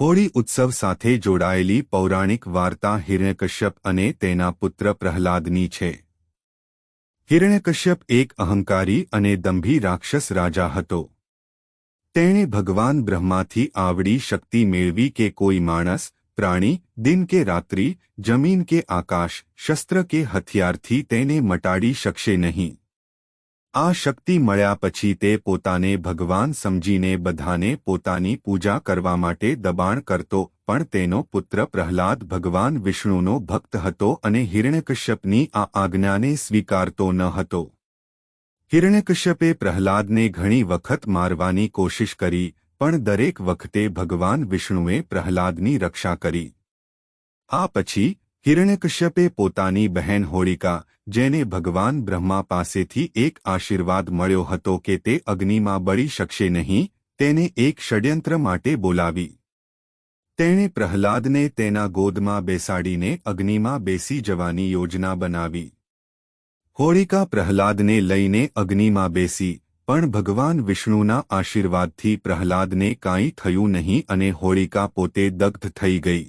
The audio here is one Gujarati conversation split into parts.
હોળી ઉત્સવ સાથે જોડાયેલી પૌરાણિક વાર્તા હિરણ્યકશ્યપ અને તેના પુત્ર પ્રહલાદની છે. હિરણ્યકશ્યપ એક અહંકારી અને દંભી રાક્ષસ રાજા હતો. તેણે ભગવાન બ્રહ્માથી આવડી શક્તિ મેળવી કે કોઈ માણસ, પ્રાણી, દિન કે રાત્રિ, જમીન કે આકાશ, શસ્ત્ર કે હથિયારથી તેને મટાડી શકશે નહીં. આ શક્તિ મળ્યા પછી તે પોતાને ભગવાન સમજીને બધાને પોતાની પૂજા કરવા માટે દબાણ કરતો, પણ તેનો પુત્ર પ્રહલાદ ભગવાન વિષ્ણુનો ભક્ત હતો અને હિરણ્યકશ્યપની આ આજ્ઞાને સ્વીકારતો ન હતો. હિરણ્યકશ્યપે પ્રહલાદને ઘણી વખત મારવાની કોશિશ કરી, પણ દરેક વખતે ભગવાન વિષ્ણુએ પ્રહલાદની રક્ષા કરી. આ પછી હિરણ્યકશ્યપે પોતાની બહેન હોળિકા જેને ભગવાન બ્રહ્મા પાસેથી એક આશીર્વાદ મળ્યો હતો કે તે અગ્નિમાં બળી શકશે નહીં, તેને એક ષડયંત્ર માટે બોલાવી. તેણે પ્રહલાદને તેના ગોદમાં બેસાડીને અગ્નિમાં બેસી જવાની યોજના બનાવી. હોળિકા પ્રહલાદને લઈને અગ્નિમાં બેસી, પણ ભગવાન વિષ્ણુના આશીર્વાદથી પ્રહલાદને કાંઈ થયું નહીં અને હોળિકા પોતે દગ્ધ થઈ ગઈ.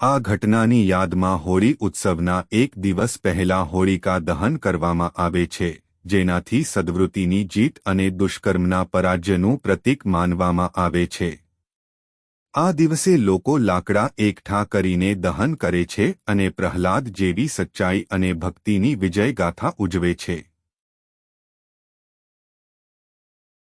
આ ઘટનાની યાદમાં હોળી ઉત્સવના એક દિવસ પહેલા હોળિકા દહન કરવામાં આવે છે, જેનાથી સદવૃત્તિની જીત અને દુષ્કર્મના પરાજ્યનું પ્રતીક માનવામાં આવે છે. આ દિવસે લોકો લાકડા એકઠા કરીને દહન કરે છે અને પ્રહલાદ જેવી સચ્ચાઈ અને ભક્તિની વિજયગાથા ઉજવે છે.